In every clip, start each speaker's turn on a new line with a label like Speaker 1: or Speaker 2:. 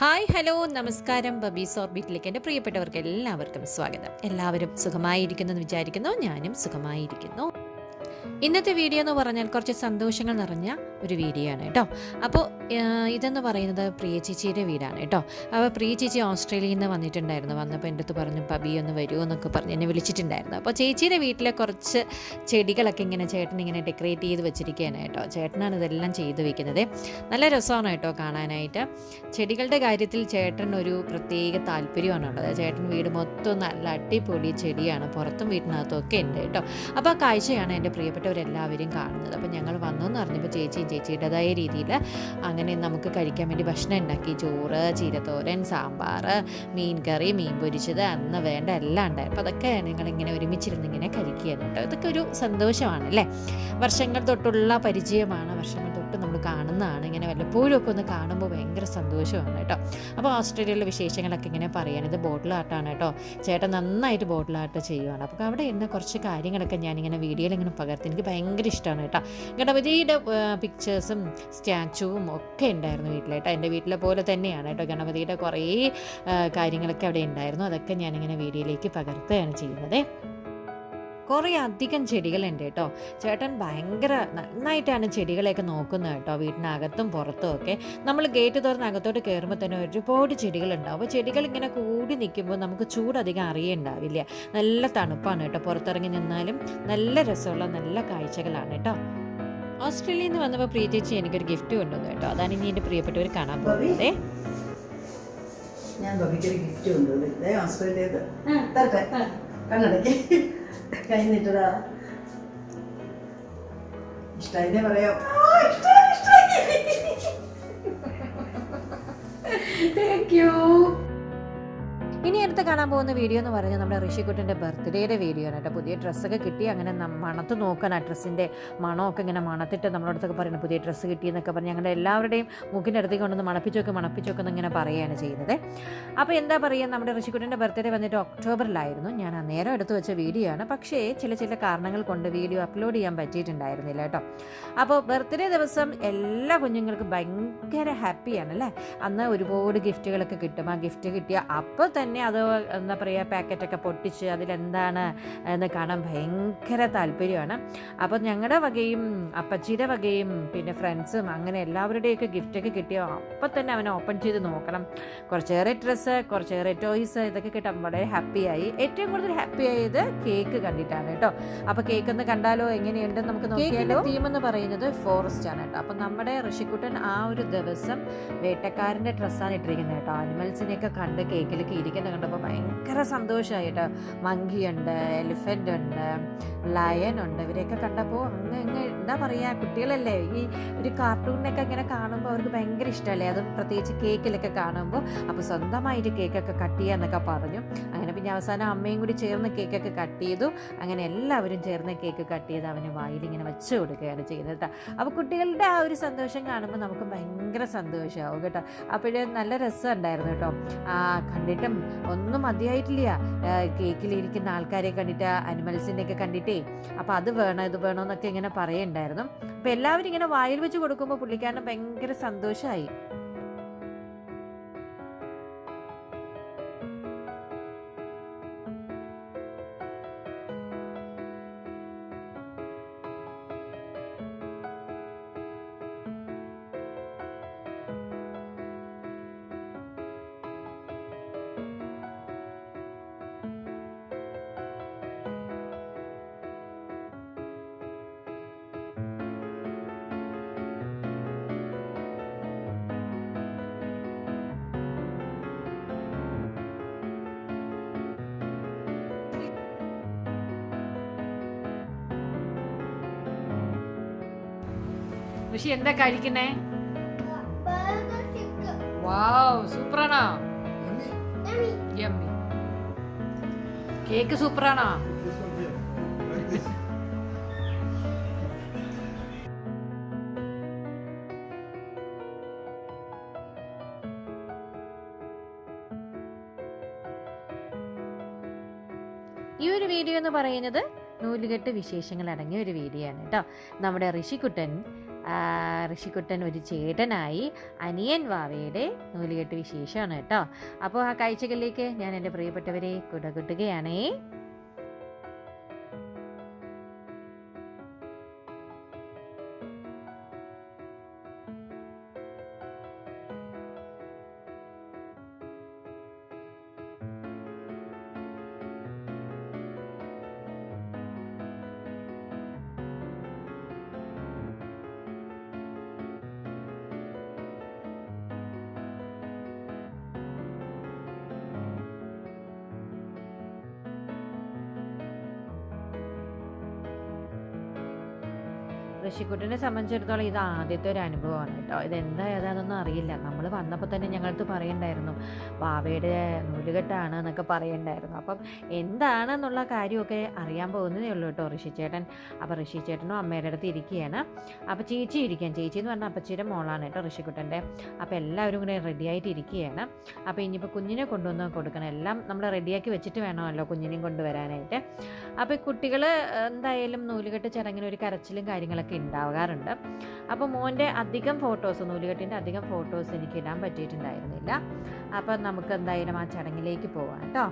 Speaker 1: Hi hello. നമസ്കാരം. ബബീസ് ഓർബിറ്റിലേക്ക് എന്റെ പ്രിയപ്പെട്ടവർക്ക് എല്ലാവർക്കും സ്വാഗതം. എല്ലാവരും സുഖമായിരിക്കുന്നു എന്ന് വിചാരിക്കുന്നു. ഞാനും സുഖമായിരിക്കുന്നു. ഇന്നത്തെ വീഡിയോ എന്ന് പറഞ്ഞാൽ കുറച്ച് സന്തോഷങ്ങൾ നിറഞ്ഞ ഒരു വീഡിയോ ആണ് കേട്ടോ. അപ്പോൾ ഇതെന്ന് പറയുന്നത് പ്രിയ ചേച്ചിയുടെ വീടാണ് കേട്ടോ. അപ്പോൾ പ്രിയ ചേച്ചി ഓസ്ട്രേലിയയിൽ നിന്ന് വന്നിട്ടുണ്ടായിരുന്നു. വന്നപ്പോൾ എന്റെ അടുത്ത് പറഞ്ഞു പബി ഒന്ന് വരുമോ എന്നൊക്കെ പറഞ്ഞ് എന്നെ വിളിച്ചിട്ടുണ്ടായിരുന്നു. അപ്പോൾ ചേച്ചിയുടെ വീട്ടിലെ കുറച്ച് ചെടികളൊക്കെ ഇങ്ങനെ ചേട്ടൻ ഇങ്ങനെ ഡെക്കറേറ്റ് ചെയ്ത് വെച്ചിരിക്കുകയാണ് കേട്ടോ. ചേട്ടനാണ് ഇതെല്ലാം ചെയ്ത് വെക്കുന്നത്. നല്ല രസമാണ് കേട്ടോ കാണാനായിട്ട്. ചെടികളുടെ കാര്യത്തിൽ ചേട്ടൻ ഒരു പ്രത്യേക താല്പര്യമാണുള്ളത്. ചേട്ടൻ വീട് മൊത്തം നല്ല അടിപൊളി ചെടിയാണ്. പുറത്തും വീട്ടിനകത്തും ഒക്കെ ഉണ്ട് കേട്ടോ. അപ്പോൾ ആ കാഴ്ചയാണ് എന്റെ പ്രിയപ്പെട്ടവരെല്ലാവരും കാണുന്നത്. അപ്പോൾ ഞങ്ങൾ വന്നു എന്ന് പറഞ്ഞപ്പോൾ ചേച്ചിയും ചേച്ചിയുടേതായ രീതിയിൽ അങ്ങനെ നമുക്ക് കഴിക്കാൻ വേണ്ടി ഭക്ഷണം ഉണ്ടാക്കി. ചോറ് ചീരത്തോരൻ സാമ്പാർ മീൻ കറി മീൻ പൊരിച്ചത് അന്ന് വേണ്ട എല്ലാം ഉണ്ടായി അപ്പോൾ അതൊക്കെ ഞങ്ങളിങ്ങനെ ഒരുമിച്ചിരുന്ന് ഇങ്ങനെ കഴിക്കുകയാണ് കേട്ടോ. ഇതൊക്കെ ഒരു സന്തോഷമാണ് അല്ലേ? വർഷങ്ങൾ തൊട്ടുള്ള പരിചയമാണ്. വർഷങ്ങൾ തൊട്ട് നമ്മൾ കാണുന്നതാണ്. ഇങ്ങനെ വല്ലപ്പോഴും ഒക്കെ ഒന്ന് കാണുമ്പോൾ ഭയങ്കര സന്തോഷമാണ് കേട്ടോ. അപ്പോൾ ഓസ്ട്രേലിയയിലെ വിശേഷങ്ങളൊക്കെ ഇങ്ങനെ പറയാൻ ഇത് ബോട്ടിൽ ആർട്ടാണ് കേട്ടോ. ചേട്ടൻ നന്നായിട്ട് ബോട്ടിൽ ആർട്ട് ചെയ്യുവാണ്. അപ്പോൾ അവിടെ ഇരുന്ന കുറച്ച് കാര്യങ്ങളൊക്കെ ഞാനിങ്ങനെ വീഡിയോയിൽ ഇങ്ങനെ പകർത്തി. എനിക്ക് ഭയങ്കര ഇഷ്ടമാണ് കേട്ടോ. ഗണപതിയുടെ പിക്ചേഴ്സും സ്റ്റാച്ചുവും ഒക്കെ ഉണ്ടായിരുന്നു വീട്ടിൽ കേട്ടോ. എന്റെ വീട്ടിലെ പോലെ തന്നെയാണ് കേട്ടോ. ഗണപതിയുടെ കുറേ കാര്യങ്ങളൊക്കെ അവിടെ ഉണ്ടായിരുന്നു. അതൊക്കെ ഞാനിങ്ങനെ വീഡിയോയിലേക്ക് പകർത്തുകയാണ് ചെയ്യുന്നത്. കുറേ അധികം ചെടികളുണ്ട് കേട്ടോ. ചേട്ടൻ ഭയങ്കര നന്നായിട്ടാണ് ചെടികളെയൊക്കെ നോക്കുന്നത് കേട്ടോ വീടിനകത്തും പുറത്തും ഒക്കെ. നമ്മൾ ഗേറ്റ് തുറന്ന് അകത്തോട്ട് കയറുമ്പോൾ തന്നെ ഒരുപാട് ചെടികളുണ്ടാവും. അപ്പോൾ ചെടികൾ ഇങ്ങനെ കൂടി നിൽക്കുമ്പോൾ നമുക്ക് ചൂടധികം അറിയണ്ടാവില്ല. നല്ല തണുപ്പാണ് കേട്ടോ. പുറത്തിറങ്ങി നിന്നാലും നല്ല രസമുള്ള നല്ല കാഴ്ചകളാണ് കേട്ടോ. ഓസ്ട്രേലിയയിൽ നിന്ന് വന്നപ്പോൾ പ്രിയ ചേച്ചി എനിക്കൊരു ഗിഫ്റ്റ് കൊണ്ടുവന്നു കേട്ടോ. അതാണ് ഇനി എന്റെ പ്രിയപ്പെട്ടവർ കാണാൻ പോകുന്നത്.
Speaker 2: ഞാൻ ബബിക്കൊരു ഗിഫ്റ്റ് കൊണ്ടുവന്നു. ഇതേ ഓസ്ട്രേലിയത് തരട്ടെ. കണ്ണടയ്ക്ക്. കൈ നീട്ടടാ ഇഷ്ടായിനെ പറയാം
Speaker 1: താങ്ക് യു ഇനി അടുത്ത് കാണാൻ പോകുന്ന വീഡിയോ എന്ന് പറഞ്ഞാൽ നമ്മുടെ ഋഷിക്കുട്ടന്റെ ബർത്ത്ഡേയുടെ വീഡിയോ ആണ് കേട്ടോ. പുതിയ ഡ്രസ്സൊക്കെ കിട്ടി അങ്ങനെ മണത്ത് നോക്കാൻ ആ ഡ്രസ്സിന്റെ മണമൊക്കെ ഇങ്ങനെ മണത്തിട്ട് നമ്മുടെ അടുത്തൊക്കെ പറയുന്നത് പുതിയ ഡ്രസ്സ് കിട്ടി എന്നൊക്കെ പറഞ്ഞ് ഞങ്ങളുടെ എല്ലാവരുടെയും മുഖിന്റെ അടുത്തേക്ക് കൊണ്ടൊന്ന് മണപ്പിച്ചൊക്കെ മണപ്പിച്ചൊക്കെ ഇങ്ങനെ പറയുകയാണ് ചെയ്യുന്നത്. അപ്പോൾ എന്താ പറയുക നമ്മുടെ ഋഷിക്കുട്ടന്റെ ബർത്ത്ഡേ വന്നിട്ട് ഒക്ടോബറിലായിരുന്നു. ഞാൻ ആ നേരം എടുത്തു വെച്ച വീഡിയോ ആണ്. പക്ഷേ ചില ചില കാരണങ്ങൾ കൊണ്ട് വീഡിയോ അപ്ലോഡ് ചെയ്യാൻ പറ്റിയിട്ടുണ്ടായിരുന്നില്ല കേട്ടോ. അപ്പോൾ ബർത്ത്ഡേ ദിവസം എല്ലാ കുഞ്ഞുങ്ങൾക്കും ഭയങ്കര ഹാപ്പിയാണ് അല്ലേ? അന്ന് ഒരുപാട് ഗിഫ്റ്റുകളൊക്കെ കിട്ടും. ആ ഗിഫ്റ്റ് കിട്ടിയ അപ്പോൾ തന്നെ അത് എന്താ പറയുക പാക്കറ്റൊക്കെ പൊട്ടിച്ച് അതിലെന്താണ് എന്ന് കാണാൻ ഭയങ്കര താല്പര്യമാണ്. അപ്പോൾ ഞങ്ങളുടെ വകയും അപ്പച്ചിയുടെ വകയും പിന്നെ ഫ്രണ്ട്സും അങ്ങനെ എല്ലാവരുടെയൊക്കെ ഗിഫ്റ്റൊക്കെ കിട്ടിയോ? അപ്പം തന്നെ അവനെ ഓപ്പൺ ചെയ്ത് നോക്കണം. കുറച്ചേറെ ഡ്രസ്സ് കുറച്ചേറെ ടോയ്സ് ഇതൊക്കെ കിട്ടാൻ വളരെ ഹാപ്പിയായി ഏറ്റവും കൂടുതൽ ഹാപ്പി ആയത് കേക്ക് കണ്ടിട്ടാണ് കേട്ടോ. അപ്പോൾ കേക്ക് ഒന്ന് കണ്ടാലോ? എങ്ങനെയുണ്ടെന്ന് നമുക്ക് നോക്കിയാലോ. തീം എന്ന് പറയുന്നത് ഫോറസ്റ്റ് ആണ് കേട്ടോ. അപ്പം നമ്മുടെ ഋഷിക്കുട്ടൻ ആ ഒരു ദിവസം വേട്ടക്കാരന്റെ ഡ്രസ്സാണ് ഇട്ടിരിക്കുന്നത് കേട്ടോ. ആനിമൽസിനെയൊക്കെ കണ്ട് കേക്കിലൊക്കെ ഇരിക്കുന്നത് കണ്ടപ്പോൾ ഭയങ്കര സന്തോഷമായി കേട്ടോ മങ്കി ഉണ്ട് എലിഫന്റ് ഉണ്ട് ലയൻ ഉണ്ട്. ഇവരെയൊക്കെ കണ്ടപ്പോൾ അങ്ങ് ഇങ്ങ് എന്താ പറയുക കുട്ടികളല്ലേ ഈ ഒരു കാർട്ടൂണിനൊക്കെ ഇങ്ങനെ കാണുമ്പോൾ അവർക്ക് ഭയങ്കര ഇഷ്ടമല്ലേ അത് പ്രത്യേകിച്ച് കേക്കിലൊക്കെ കാണുമ്പോൾ അപ്പോൾ സ്വന്തമായിട്ട് കേക്കൊക്കെ കട്ട് ചെയ്യാന്നൊക്കെ പറഞ്ഞു. അങ്ങനെ പിന്നെ അവസാനം അമ്മയും കൂടി ചേർന്ന് കേക്കൊക്കെ കട്ട് ചെയ്തു. അങ്ങനെ എല്ലാവരും ചേർന്ന് കേക്ക് കട്ട് ചെയ്ത് അവന് വായിൽ ഇങ്ങനെ വെച്ച് കൊടുക്കുകയാണ് ചെയ്യുന്നത് കേട്ടോ. അപ്പോൾ കുട്ടികളുടെ ആ ഒരു സന്തോഷം കാണുമ്പോൾ നമുക്ക് ഭയങ്കര സന്തോഷമാവും കേട്ടോ. അപ്പോഴേ നല്ല രസമുണ്ടായിരുന്നു കേട്ടോ. കണ്ടിട്ടും ഒന്നും മതിയായിട്ടില്ല. കേക്കിലിരിക്കുന്ന ആൾക്കാരെ കണ്ടിട്ട് അനിമൽസിന്റെ ഒക്കെ കണ്ടിട്ടേ. അപ്പോൾ അത് വേണം ഇത് വേണം എന്നൊക്കെ ഇങ്ങനെ പറയണ്ടായിരുന്നു. അപ്പോൾ എല്ലാവരും ഇങ്ങനെ വായിൽ വെച്ച് കൊടുക്കുമ്പോൾ പുള്ളിക്കാരന് ഭയങ്കര സന്തോഷമായി ഋഷി എന്താ കഴിക്കുന്നേ? വാവ് സൂപ്പറാണോ? യമ്മി. കേക്ക് സൂപ്പറാണോ? ഈ ഒരു വീഡിയോ എന്ന് പറയുന്നത് നൂലുകെട്ട് വിശേഷങ്ങൾ അടങ്ങിയ ഒരു വീഡിയോ ആണ് കേട്ടോ. നമ്മുടെ ഋഷിക്കുട്ടൻ ഋഷിക്കുട്ടൻ ഒരു ചേട്ടനായി അനിയൻ വാവയുടെ നൂലുകെട്ട് വിശേഷമാണ് കേട്ടോ. അപ്പോൾ ആ കാഴ്ചകളിലേക്ക് ഞാൻ എന്റെ പ്രിയപ്പെട്ടവരെ കുടകുട്ടുകയാണേ. ഋഷിക്കുട്ടിനെ സംബന്ധിച്ചിടത്തോളം ഇത് ആദ്യത്തെ ഒരു അനുഭവമാണ് കേട്ടോ. ഇതെന്താ ഏതാണെന്നൊന്നും അറിയില്ല. നമ്മൾ വന്നപ്പോൾ തന്നെ ഞങ്ങളടുത്ത് പറയണ്ടായിരുന്നു. വാവയുടെ നൂലുകെട്ടാണ് എന്നൊക്കെ പറയണ്ടായിരുന്നു. അപ്പം എന്താണെന്നുള്ള കാര്യമൊക്കെ അറിയാൻ പോകുന്നതേ ഉള്ളൂ കേട്ടോ ഋഷിച്ചേട്ടൻ. അപ്പോൾ ഋഷിച്ചേട്ടനും അമ്മയുടെ അടുത്ത് ഇരിക്കുകയാണ്. അപ്പോൾ ചേച്ചി ഇരിക്കാൻ ചേച്ചി എന്ന് പറഞ്ഞാൽ അപ്പച്ചിയുടെ മോളാണ് കേട്ടോ ഋഷിക്കുട്ടന്റെ. അപ്പോൾ എല്ലാവരും കൂടെ റെഡി ആയിട്ട് ഇരിക്കുകയാണ്. അപ്പോൾ ഇനിയിപ്പോൾ കുഞ്ഞിനെ കൊണ്ടുവന്ന് കൊടുക്കണം. എല്ലാം നമ്മൾ റെഡിയാക്കി വെച്ചിട്ട് വേണമല്ലോ കുഞ്ഞിനെയും കൊണ്ടുവരാനായിട്ട്. അപ്പോൾ കുട്ടികൾ എന്തായാലും നൂലുകെട്ട് ചടങ്ങിന് ഒരു കരച്ചിലും കാര്യങ്ങളൊക്കെ ഉണ്ടാകാറുണ്ട്. അപ്പോൾ മോന്റെ അധികം ഫോട്ടോസ് നൂലുകെട്ടിന്റെ അധികം ഫോട്ടോസ് എനിക്ക് ഇടാൻ പറ്റിയിട്ടുണ്ടായിരുന്നില്ല. അപ്പം നമുക്ക് എന്തായാലും ആ ചടങ്ങിലേക്ക് പോവാം കേട്ടോ.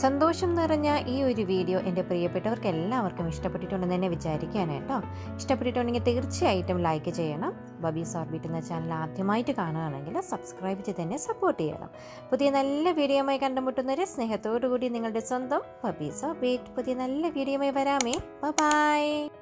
Speaker 1: സന്തോഷം നിറഞ്ഞ ഈ ഒരു വീഡിയോ എന്റെ പ്രിയപ്പെട്ടവർക്ക് എല്ലാവർക്കും ഇഷ്ടപ്പെട്ടിട്ടുണ്ടെന്ന് തന്നെ വിചാരിക്കുകയാണ് കേട്ടോ. ഇഷ്ടപ്പെട്ടിട്ടുണ്ടെങ്കിൽ തീർച്ചയായിട്ടും ലൈക്ക് ചെയ്യണം. ബബീസ് ഓർബിറ്റ് എന്ന ചാനൽ ആദ്യമായിട്ട് കാണുകയാണെങ്കിൽ സബ്സ്ക്രൈബ് ചെയ്ത് തന്നെ സപ്പോർട്ട് ചെയ്യണം. പുതിയ നല്ല വീഡിയോയുമായി കണ്ടുമുട്ടുന്നവരെ സ്നേഹത്തോടു കൂടി നിങ്ങളുടെ സ്വന്തം ബബീസ് ഓർബിറ്റ് പുതിയ നല്ല വീഡിയോമായി വരാമേ. ബൈ